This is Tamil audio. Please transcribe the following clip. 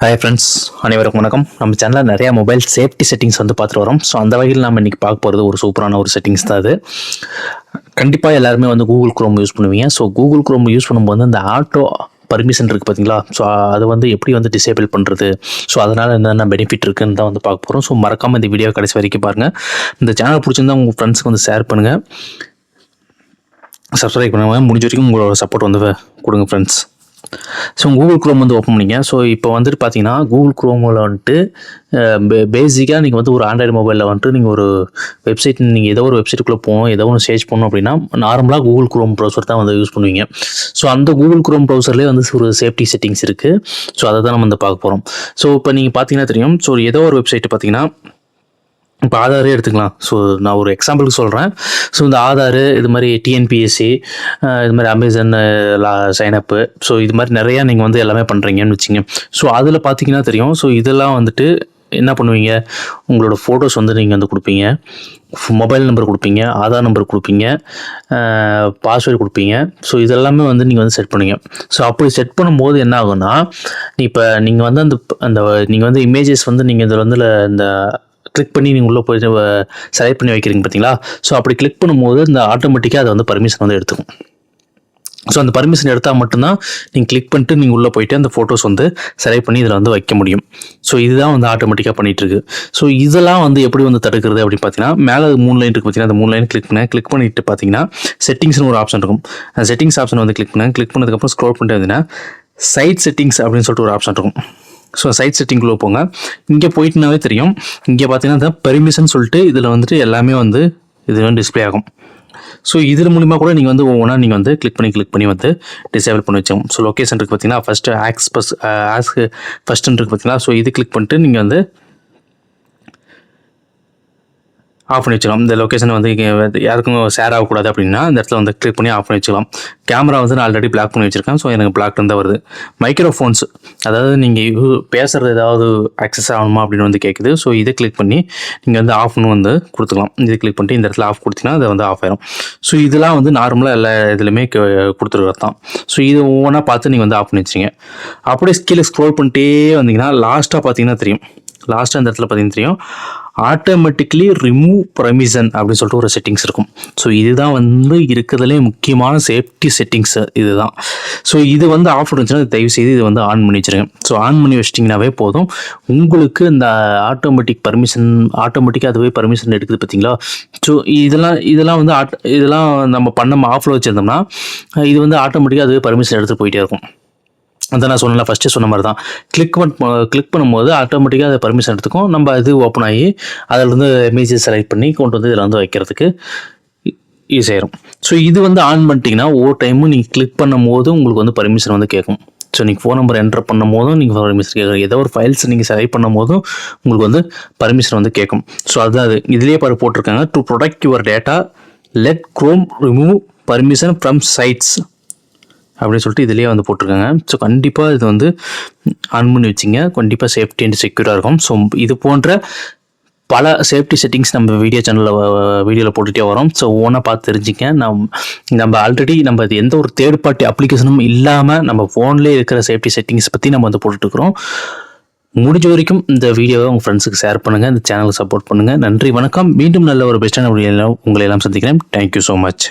ஹாய் ஃப்ரெண்ட்ஸ் அனைவருக்கும் வணக்கம். நம்ம சேனலில் நிறையா மொபைல் சேஃப்டி செட்டிங்ஸ் வந்து பார்த்துட்டு வரோம். ஸோ அந்த வகையில் நம்ம இன்றைக்கி பார்க்க போகிறது ஒரு சூப்பரான ஒரு செட்டிங்ஸ் தான் அது. கண்டிப்பாக எல்லாருமே வந்து கூகுள் குரோம் யூஸ் பண்ணுவீங்க. ஸோ கூகுள் குரோம் யூஸ் பண்ணும்போது அந்த ஆட்டோ பர்மிஷன் இருக்குது பார்த்தீங்களா ஸோ அது வந்து எப்படி வந்து டிசேபிள் பண்ணுறது ஸோ அதனால் என்னென்ன பெனிஃபிட் இருக்குன்னு தான் வந்து பார்க்க போகிறோம் ஸோ மறக்காமல் இந்த வீடியோ கடைசி வரைக்கும் பாருங்கள் இந்த சேனல் பிடிச்சிருந்தா உங்கள் ஃப்ரெண்ட்ஸ்க்கு வந்து ஷேர் பண்ணுங்கள் சப்ஸ்கிரைப் பண்ணுங்க. முடிஞ்ச வரைக்கும் உங்களோட சப்போர்ட் வந்து கொடுங்க ஃப்ரெண்ட்ஸ் ஸோ கூகுள் குரோம் வந்து ஓப்பன் பண்ணிங்க. ஸோ இப்போ வந்துட்டு பார்த்தீங்கன்னா கூகுள் குரோமில் வந்துட்டு பேசிக்காக நீங்கள் வந்து ஒரு ஆண்ட்ராய்டு மொபைலில் வந்துட்டு நீங்கள் ஒரு வெப்சைட் நீங்கள் ஏதோ ஒரு வெப்சைட்டுக்குள்ளே போகணும் ஏதோ ஒன்று சர்ச் பண்ணணும் அப்படின்னா நார்மலாக கூகுள் குரோம் ப்ரௌசர் தான் வந்து யூஸ் பண்ணுவீங்க. ஸோ அந்த கூகுள் குரோம் ப்ரௌசர்லேயே வந்து ஒரு சேஃப்டி செட்டிங்ஸ் இருக்குது ஸோ அதை தான் நம்ம வந்து பார்க்க போகிறோம் ஸோ இப்போ நீங்கள் பார்த்தீங்கன்னா தெரியும். ஸோ ஏதோ ஒரு வெப்சைட்டு பார்த்தீங்கன்னா இப்போ ஆதாரே எடுத்துக்கலாம். ஸோ நான் ஒரு எக்ஸாம்பிளுக்கு சொல்கிறேன் ஸோ இந்த ஆதார் இது மாதிரி டிஎன்பிஎஸ்சி இது மாதிரி அமேசான் சைனப்பு ஸோ இது மாதிரி நிறையா நீங்கள் வந்து எல்லாமே பண்ணுறீங்கன்னு வச்சுங்க. ஸோ அதில் பார்த்தீங்கன்னா தெரியும். ஸோ இதெல்லாம் வந்துட்டு என்ன பண்ணுவீங்க? உங்களோட ஃபோட்டோஸ் வந்து நீங்கள் வந்து கொடுப்பீங்க. மொபைல் நம்பர் கொடுப்பீங்க ஆதார் நம்பர் கொடுப்பீங்க பாஸ்வேர்டு கொடுப்பீங்க. ஸோ இதெல்லாமே வந்து நீங்கள் வந்து செட் பண்ணுங்க. ஸோ அப்படி செட் பண்ணும்போது என்ன ஆகும்னா இப்போ நீங்கள் வந்து அந்த அந்த நீங்கள் வந்து இமேஜஸ் வந்து நீங்கள் இதில் வந்து இந்த கிளிக் பண்ணி நீங்கள் உள்ளே போய் செலக்ட் பண்ணி வைக்கிறீங்க பார்த்தீங்களா ஸோ அப்படி கிளிக் பண்ணும்போது இந்த ஆட்டோமேட்டிக்காக அதை வந்து பர்மிஷன் வந்து எடுத்துக்கும். ஸோ அந்த பர்மிஷன் எடுத்தால் மட்டும்தான் நீங்கள் கிளிக் பண்ணிட்டு நீங்கள் உள்ளே போயிட்டு அந்த ஃபோட்டோஸ் வந்து செலக்ட் பண்ணி இதில் வந்து வைக்க முடியும். ஸோ இதுதான் வந்து ஆட்டோமேட்டிக்காக பண்ணிகிட்ருக்கு ஸோ இதெல்லாம் வந்து எப்படி வந்து தடுக்கிறது அப்படின்னு பார்த்தீங்கன்னா மேலே மூணு லைன் இருக்குது பார்த்தீங்கன்னா அந்த மூணு லைன் கிளிக் பண்ணேன் கிளிக் பண்ணிட்டு பார்த்தீங்கன்னா செட்டிங்ஸ்னு ஒரு ஆப்ஷன் இருக்கும். அந்த செட்டிங்ஸ் ஆப்ஷன் வந்து கிளிக் பண்ணேன் கிளிக் பண்ணதுக்கப்புறம் ஸ்க்ரோல் பண்ணிட்டு வந்தீங்கன்னா சைட் செட்டிங்ஸ் அப்படின்னு சொல்லிட்டு ஒரு ஆப்ஷன் இருக்கும். ஸோ சைட் செட்டிங்குள்ளே போங்க. இங்கே போயிட்டுனாவே தெரியும். இங்கே பார்த்தீங்கன்னா இந்த பெர்மிஷன் சொல்லிட்டு இதில் வந்துட்டு எல்லாமே வந்து இது வந்து டிஸ்பிளே ஆகும். ஸோ இதில் மூலிமா கூட நீங்கள் வந்து ஒவ்வொன்றா நீங்கள் வந்து கிளிக் பண்ணி கிளிக் பண்ணி வந்து டிசேபிள் பண்ணி வச்சோம் ஸோ லொக்கேஷன் இருக்குது பார்த்தீங்கன்னா ஃபஸ்ட்டு ஆக்ஸ் பஸ் ஆஸ்க்கு ஃபஸ்ட்டுன்னு இருக்குது பார்த்தீங்கன்னா ஸோ இது கிளிக் பண்ணிட்டு நீங்கள் வந்து ஆஃப் பண்ணி வச்சுக்கலாம். இந்த லொக்கேஷன் வந்து யாருக்கும் ஷேர் ஆகக்கூடாது அப்படின்னா இந்த இடத்துல வந்து கிளிக் பண்ணி ஆஃப் பண்ணி வச்சுக்கலாம். கேமரா வந்து நான் ஆல்ரெடி பிளாக் பண்ணி வச்சுருக்கேன். ஸோ எனக்கு பிளாக் தான் வருது. மைக்ரோஃபோன்ஸ் அதாவது நீங்கள் பேசுகிறது ஏதாவது அக்சஸ் ஆகணுமா அப்படின்னு வந்து கேட்குது ஸோ இதை கிளிக் பண்ணி நீங்கள் வந்து ஆஃப்னு வந்து கொடுத்துக்கலாம். இதை கிளிக் பண்ணிட்டு இந்த இடத்துல ஆஃப் கொடுத்தீங்கன்னா அது வந்து ஆஃப் ஆயிரும். ஸோ இதெல்லாம் வந்து நார்மலாக எல்லா இதுலையுமே கொடுத்துருக்கிறது தான். ஸோ இது ஒவ்வொன்றா பார்த்து நீங்கள் வந்து ஆஃப் பண்ணி வச்சிங்க அப்படியே கீழே ஸ்க்ரோல் பண்ணிட்டே வந்தீங்கன்னா லாஸ்ட்டாக பார்த்தீங்கன்னா தெரியும். லாஸ்ட்டாக அந்த இடத்துல பார்த்தீங்கன்னா தெரியும். ஆட்டோமேட்டிக்லி ரிமூவ் பர்மிஷன் அப்படின்னு சொல்லிட்டு ஒரு செட்டிங்ஸ் இருக்கும். ஸோ இதுதான் வந்து இருக்கிறதுலே முக்கியமான சேஃப்டி செட்டிங்ஸ் இதுதான். ஸோ இது வந்து ஆஃப் இருந்துச்சுன்னா தயவு செய்து இது வந்து ஆன் பண்ணி வச்சுருங்க. ஸோ ஆன் பண்ணி வச்சிட்டிங்கனாவே போதும். உங்களுக்கு இந்த ஆட்டோமேட்டிக் பர்மிஷன் ஆட்டோமேட்டிக்காக அதுவே பர்மிஷன் எடுக்குது பார்த்தீங்களா? ஸோ இதெல்லாம் இதெல்லாம் வந்து ஆட் இதெல்லாம் நம்ம பண்ண ஆஃபில் வச்சுருந்தோம்னா இது வந்து ஆட்டோமேட்டிக்காக அதுவே பர்மிஷன் எடுத்துகிட்டு போயிட்டே இருக்கும். அதான் நான் சொன்னல ஃபஸ்ட்டு சொன்ன மாதிரி தான் கிளிக் பண்ண கிளிக் பண்ணும்போது ஆட்டோமேட்டிக்காக அதை பர்மிஷன் எடுத்துக்கும். நம்ம இது ஓப்பன் ஆகி அதில் வந்து இமேஜஸ் செலக்ட் பண்ணி கொண்டு வந்து இதில் வந்து வைக்கிறதுக்கு ஈஸியாயிரும் ஸோ இது வந்து ஆன் பண்ணிட்டீங்கன்னா ஒவ்வொரு டைமும் நீங்கள் கிளிக் பண்ணும் போது உங்களுக்கு வந்து பர்மிஷன் வந்து கேட்கும். ஸோ நீங்கள் ஃபோன் நம்பர் என்டர் பண்ணும் போதும் நீங்கள் பர்மிஷன் கேட்கும் ஏதோ ஒரு ஃபைல்ஸ் நீங்கள் செலக்ட் பண்ணும் போதும் உங்களுக்கு வந்து பர்மிஷன் வந்து கேட்கும். ஸோ அதுதான் அது. இதுலேயே பாரு போட்டிருக்காங்க. To protect your data let Chrome remove permission from sites அப்படின்னு சொல்லிட்டு இதுலேயே வந்து போட்டிருக்காங்க. ஸோ கண்டிப்பாக இது வந்து ஆன் பண்ணி வச்சிங்க. கண்டிப்பாக சேஃப்டி அண்ட் செக்யூராக இருக்கும். ஸோ இது போன்ற பல சேஃப்டி செட்டிங்ஸ் நம்ம வீடியோ சேனலில் வீடியோவில் போட்டுகிட்டே வரோம். ஸோ ஓனாக பார்த்து தெரிஞ்சுக்க நம் நம்ம ஆல்ரெடி நம்ம எந்த ஒரு தேர்ட் பார்ட்டி அப்ளிகேஷனும் இல்லாமல் நம்ம ஃபோன்லேயே இருக்கிற சேஃப்டி செட்டிங்ஸ் பற்றி நம்ம வந்து போட்டுட்ருக்குறோம் முடிஞ்ச வரைக்கும் இந்த வீடியோவை உங்கள் ஃப்ரெண்ட்ஸுக்கு ஷேர் பண்ணுங்கள் இந்த சேனலுக்கு சப்போர்ட் பண்ணுங்கள் நன்றி வணக்கம். மீண்டும் நல்ல ஒரு பெஸ்ட்டான வீடியோவில் உங்களை எல்லாம் சந்திக்கிறேன். Thank you so much